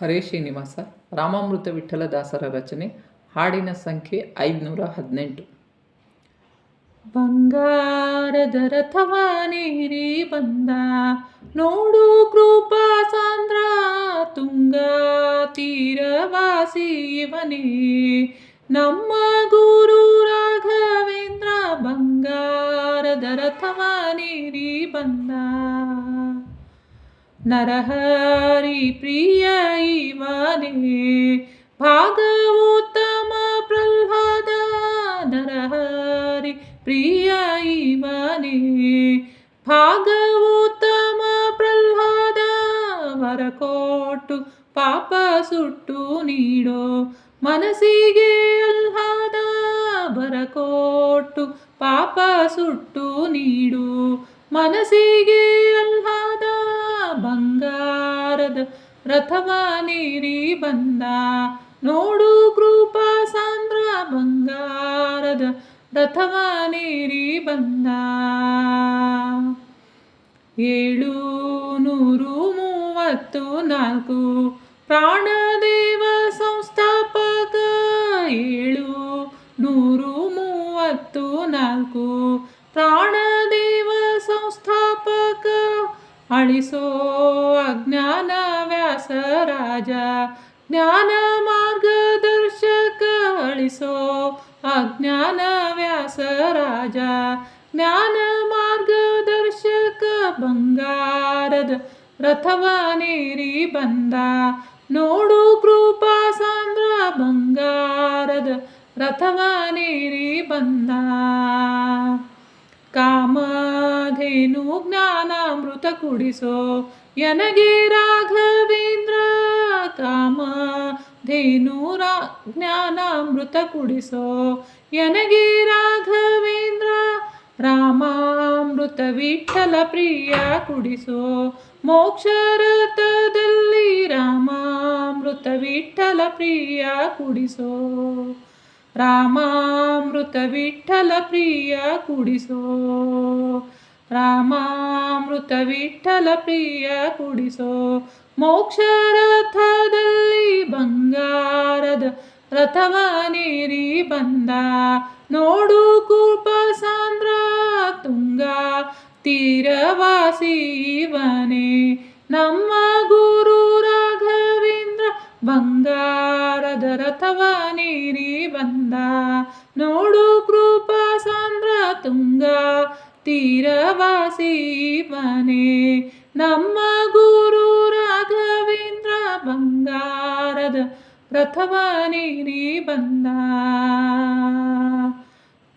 ಹರೇ ಶ್ರೀನಿವಾಸ, ರಾಮಾಮೃತ ವಿಠಲದಾಸರ ರಚನೆ, ಹಾಡಿನ ಸಂಖ್ಯೆ ಐದುನೂರ ಹದಿನೆಂಟು. ಬಂಗಾರದ ರಥವನೇರಿ ಬಂದ, ನೋಡು ಕೃಪಾ ಸಾಂದ್ರ, ತುಂಗ ತೀರವಾಸಿ ಇವನೇ ನಮ್ಮ ಗುರು ರಾಘವೇಂದ್ರ, ಬಂಗಾರದ ರಥವನೇರಿ ಬಂದ. ನರಹರಿ ಪ್ರಿಯ ಇವನೇ, ಭಾಗವೋತ್ತಮ ಪ್ರಹ್ಲಾದ ನರಹರಿ ಪ್ರಿಯ ಇವನೇ, ಭಾಗವೋತ್ತಮ ಪ್ರಹ್ಲಾದ ವರಕೋಟು ಪಾಪ ಸುಟ್ಟು ನೀಡೋ, ಮನಸ್ಸಿಗೆ ಅಲ್ಲಾದ ಬರಕೋಟು ಪಾಪ ಸುಟ್ಟು ನೀಡು, ಮನಸ್ಸಿಗೆ ಬಂಗಾರದ ರಥವ ನೀರಿ ಬಂದ. ನೋಡು ಕೃಪಾ ಸಾಂದ್ರ ಬಂಗಾರದ. ರಥವ ನೀರಿ ಬಂದ. ಏಳು ನೂರು ಮೂವತ್ತು ನಾಲ್ಕು ಪ್ರಾಣದೇವ ವ್ಯಾಸರಾಜ ಜ್ಞಾನ ಮಾರ್ಗದರ್ಶಕ ಅಳಿಸೋ ಅಜ್ಞಾನ ವ್ಯಾಸರಾಜ ಜ್ಞಾನ ಮಾರ್ಗದರ್ಶಕ ಬಂಗಾರದ ರಥವ ನೀರಿ ಬಂದ. ನೋಡು ಕೃಪಾ ಸಾಂದ್ರ ಬಂಗಾರದ ರಥವ ನೀರಿ ಬಂದ. ಕಾಮಧೇನು ಜ್ಞಾನಾಮೃತ ಕುಡಿಸೋ. ಎನಗೆ ರಾಘವೇಂದ್ರ ಕಾಮಧೇನು ರಾ ಜ್ಞಾನಾಮೃತ ಕುಡಿಸೋ. ಎನಗೆ ರಾಘವೇಂದ್ರ ರಾಮಾಮೃತ ವಿಠಲ ಪ್ರಿಯ ಕುಡಿಸೋ. ಮೋಕ್ಷರಥದಲ್ಲಿ ರಾಮಾಮೃತ ವಿಠಲ ಪ್ರಿಯ ಕುಡಿಸೋ. ರಾಮಾಮೃತ ವಿಠಲ ಪ್ರಿಯ ಕುಡಿಸೋ. ರಾಮಾಮೃತ ವಿಠಲ ಪ್ರಿಯ ಕುಡಿಸೋ ಮೋಕ್ಷ ರಥದಲ್ಲಿ ಬಂಗಾರದ ರಥವ ನೀರಿ ಬಂದ. ನೋಡು ಕೂಪ ಸಾಂದ್ರ ತುಂಗ ತೀರವಾಸಿ ಇವನೇ. ನಮ್ಮ ಗುರು ರಾಘವೇಂದ್ರ ಬಂಗಾರದ ರಥವ ನೀರಿ ಬಂದ. ನೋಡು ಕೃಪಾ ಸಾಂದ್ರ ತುಂಗ ತೀರವಾಸಿ ಇವನೇ ನಮ್ಮ ಗುರು ರಾಘವೇಂದ್ರ ಬಂಗಾರದ ರಥವ ನೀರಿ ಬಂದ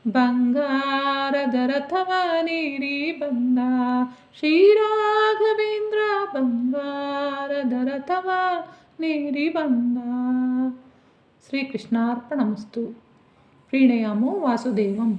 ಬಂಗಾರದ ರಥವ ನೀರಿ ಬಂದ ಶ್ರೀರಾಘವೇಂದ್ರ ಬಂಗಾರದ ರಥವ ನೀರಿ ಬಂದ ಶ್ರೀಕೃಷ್ಣಾರ್ಪಣಮಸ್ತು ಪ್ರೀಣಯಾಮೋ ವಾಸುದೇವಂ